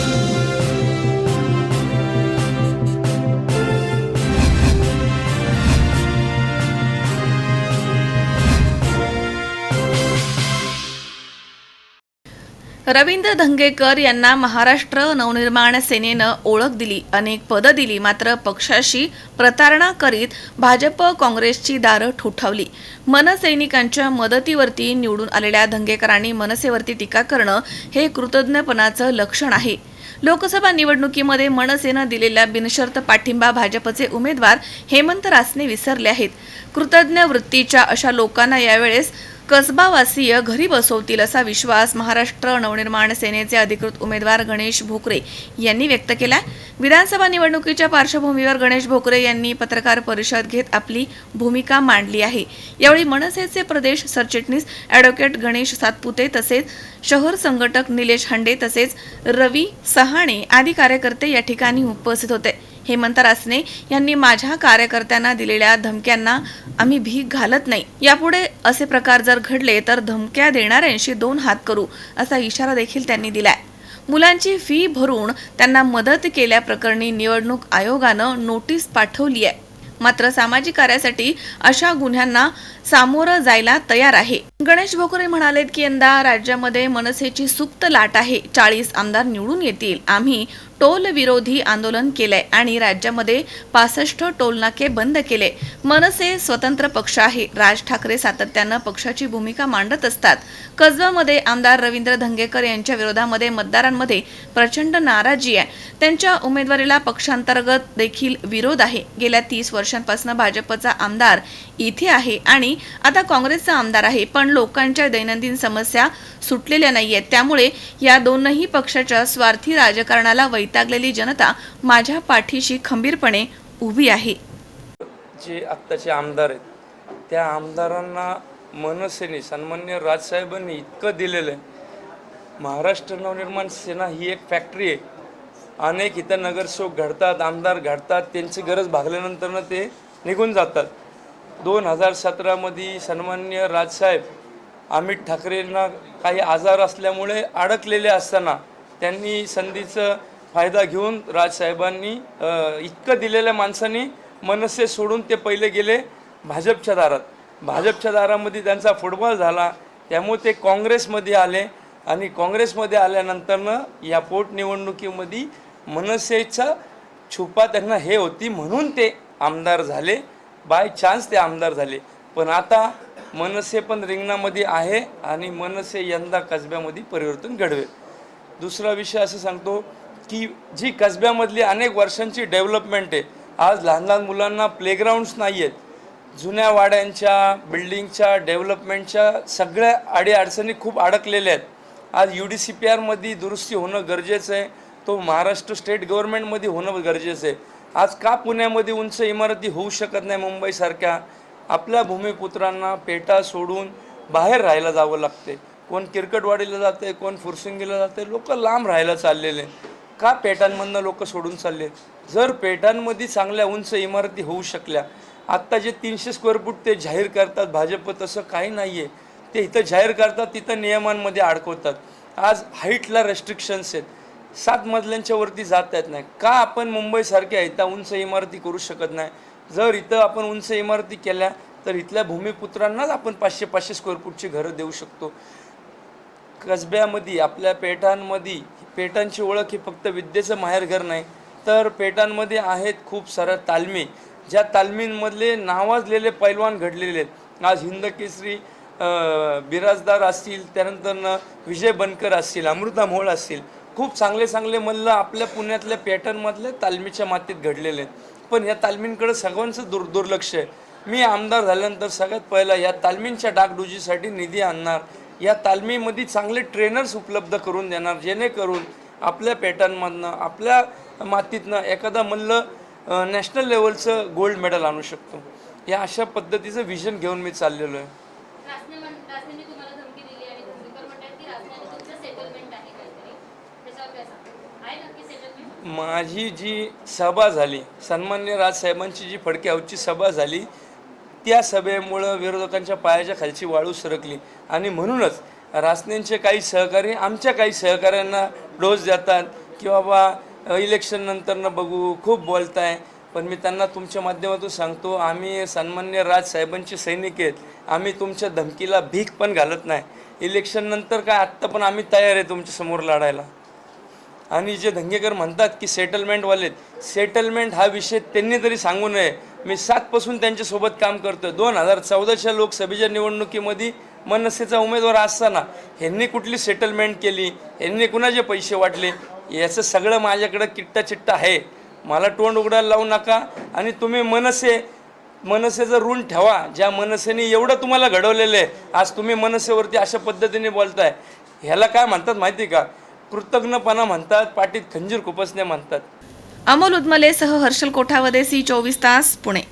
Thank you. Ravindra Dhangekar यांना महाराष्ट्र नवनिर्माण सेनेनं ओळख दिली अनेक पदं दिली मात्र पक्षाशी प्रतारणा करीत भाजप काँग्रेसची दारं ठोठावली. मनसैनिकांच्या मदतीवरती निवडून आलेल्या धंगेकरांनी मनसेवरती टीका करणं हे कृतज्ञपणाचं लक्षण आहे. लोकसभा निवडणुकीमध्ये मनसेनं दिलेला बिनशर्त पाठिंबा भाजपचे उमेदवार हेमंत रासने विसरले आहेत. कृतज्ञ वृत्तीच्या अशा लोकांना यावेळेस कसबावासीय घरी बसवतील असा विश्वास महाराष्ट्र नवनिर्माण सेनेचे अधिकृत उमेदवार गणेश भोकरे यांनी व्यक्त केलाय. विधानसभा निवडणुकीच्या पार्श्वभूमीवर गणेश भोकरे यांनी पत्रकार परिषद घेत आपली भूमिका मांडली आहे. यावेळी मनसेचे प्रदेश सरचिटणीस ॲडव्होकेट गणेश सातपुते तसेच शहर संघटक निलेश हंडे तसेच रवी सहाणे आदी कार्यकर्ते या ठिकाणी उपस्थित होते. हेमंत रासने यांनी माझ्या कार्यकर्त्यांना दिलेल्या धमक्यांना आम्ही भीक घालत नाही. यापुढे असे प्रकार जर घडले तर धमक्या देणाऱ्यांशी दोन हात करू असा इशारा देखील त्यांनी दिलाय. मुलांची फी भरून त्यांना मदत केल्याप्रकरणी निवडणूक आयोगानं नोटीस पाठवली आहे. मात्र सामाजिक कार्यासाठी अशा गुन्ह्यांना सामोरं जायला तयार आहे. गणेश भोकरे म्हणालेत की यंदा राज्यामध्ये मनसेची सुप्त लाट आहे. चाळीस आमदार निवडून येतील. आम्ही टोल विरोधी आंदोलन केलंय आणि राज्यामध्ये पासष्ट टोलनाके बंद केले. मनसे स्वतंत्र पक्ष आहे. राज ठाकरे सातत्यानं पक्षाची भूमिका मांडत असतात. कसबामध्ये आमदार रवींद्र धंगेकर यांच्या विरोधामध्ये मतदारांमध्ये प्रचंड नाराजी आहे. त्यांच्या उमेदवारीला पक्षांतर्गत देखील विरोध आहे. गेल्या तीस वर्षांपासून भाजपचा आमदार इथे आहे आणि आता काँग्रेसचा आमदार आहे. पण लोकांच्या दैनंदिन समस्या सुटलेल्या नाही आहेत त्यामुळे या दोनही पक्षाच्या स्वार्थी राजकारणाला वैतागलेली जनता माझ्या पाठीशी खंबीरपणे उभी आहे. जे आत्ताचे आमदार आहेत त्या आमदारांना मनसेने सन्मान्य राजसाहेबांनी इतकं दिलेलं आहे. महाराष्ट्र नवनिर्माण सेना ही एक फॅक्टरी आहे. अनेक इथं नगरसेवक घडतात आमदार घडतात त्यांची गरज भागल्यानंतरनं ते निघून जातात. दोन हजार सतरामध्ये सन्मान्य राजसाहेब अमित ठाकरेंना काही आजार असल्यामुळे अडकलेले असताना त्यांनी संधीचं फायदा घेऊन राजसाहेबांनी इतकं दिलेल्या माणसांनी मनसे सोडून ते पहिले गेले भाजपच्या दारात. भाजपच्या दारामध्ये त्यांचा फुटबॉल झाला त्यामुळे ते काँग्रेसमध्ये आले आणि काँग्रेसमध्ये आल्यानंतरनं या पोटनिवडणुकीमध्ये मनसेचा छुपा त्यांना हे होती म्हणून ते आमदार झाले. बाय चान्स ते आमदार झाले. पण आता मनसे पण रिंगणामध्ये आहे आणि मनसे यंदा कसब्यामध्ये परिवर्तन घडवेल. दुसरा विषय असं सांगतो की जी कसब्यामधली अनेक वर्षांची डेव्हलपमेंट आहे आज लहान लहान मुलांना प्लेग्राऊंड्स नाही आहेत जुन्या वाड्यांच्या बिल्डिंगच्या डेव्हलपमेंटच्या सगळ्या अडीअडचणी खूप अडकलेल्या आहेत. आज यू डी सी पी आरमध्ये दुरुस्ती होणं गरजेचं आहे तो महाराष्ट्र स्टेट गव्हर्नमेंटमध्ये होणं गरजेचं आहे. आज का पुण्यामध्ये उंच इमारती होऊ शकत नाही मुंबईसारख्या आपल्या भूमिपुत्रांना पेटा सोडून बाहेर राहायला जावं लागते कोण किरकटवाडीला जाते कोण फुरसुंगीला जाते लोक लांब राहायला चाललेले का पेटांमधनं लोक सोडून चालले जर पेटांमध्ये चांगल्या उंच इमारती होऊ शकल्या आत्ता जे तीनशे स्क्वेअर फूट ते जाहीर करतात भाजप तसं काही नाही आहे ते इथं जाहीर करतात तिथं नियमांमध्ये अडकवतात. आज हाईटला रेस्ट्रिक्शन्स आहेत. सात मजल्यांच्या वरती जात येत नाही. का आपण मुंबईसारख्या इथं उंच इमारती करू शकत नाही? जर इथं आपण उंच इमारती केल्या तर इथल्या भूमिपुत्रांनाच आपण पाचशे पाचशे स्क्वेअर फूटची घरं देऊ शकतो. कसब्यामध्ये आपल्या पेठांमध्ये पेटांची ओळख ही फक्त विद्येचं माहेरघर नाही तर पेटांमध्ये आहेत खूप साऱ्या तालमी ज्या तालमींमधले नावाजलेले पैलवान घडलेले आहेत. आज हिंद केसरी बिराजदार असतील त्यानंतर विजय बनकर असतील अमृता मोहोळ असतील खूप चांगले चांगले मल्ल आपल्या पुण्यातल्या पॅटर्नमधल्या तालमीच्या मातीत घडलेले आहेत. पण या तालमींकडे सगळ्यांचं दुर् दुर्लक्ष आहे. मी आमदार झाल्यानंतर सगळ्यात पहिला या तालमींच्या डागडुजीसाठी निधी आणणार या तालमीमध्ये चांगले ट्रेनर्स उपलब्ध करून देणार जेणेकरून आपल्या पॅटर्नमधनं आपल्या मातीतनं एखादा मल्ल नॅशनल लेवलचं गोल्ड मेडल आणू शकतो. या अशा पद्धतीचं विजन घेऊन मी चाललेलो आहे. माझी जी सभा झाली सन्मान्य राजसाहेबांची जी फडके हाऊसची सभा झाली त्या सभेमुळं विरोधकांच्या पायाच्या खालची वाळू सरकली. आणि म्हणूनच रासनेंचे काही सहकारी आमच्या काही सहकाऱ्यांना डोस देतात की बाबा इलेक्शन नंतरनं बघू खूप बोलताय. पण मी त्यांना तुमच्या माध्यमातून सांगतो आम्ही सन्मान्य राजसाहेबांचे सैनिक आहेत. आम्ही तुमच्या धमकीला भीक पण घालत नाही. इलेक्शननंतर काय आत्ता पण आम्ही तयार आहे तुमच्यासमोर लढायला. आणि जे धंगेकर म्हणतात की सेटलमेंटवाले सेटलमेंट हा विषय त्यांनी तरी सांगू नये. मी सातपासून त्यांच्यासोबत काम करतोय. दोन हजार चौदाच्या लोकसभेच्या निवडणुकीमध्ये मनसेचा उमेदवार असताना ह्यांनी कुठली सेटलमेंट केली? ह्यांनी कुणाचे पैसे वाटले? याचं सगळं माझ्याकडं किट्टा चिट्टा आहे. मला तोंड उघडायला लावू नका आणि तुम्ही मनसे मनसेचं ऋण ठेवा. ज्या मनसेने एवढं तुम्हाला घडवलेलं आहे आज तुम्ही मनसेवरती अशा पद्धतीने बोलताय. ह्याला काय म्हणतात माहिती का? कृतज्ञपणा म्हणतात पाठीत खंजीर खुपसणे म्हणतात. अमोल उदमलेसह हर्षल कोठावदे सी चोवीस तास पुणे.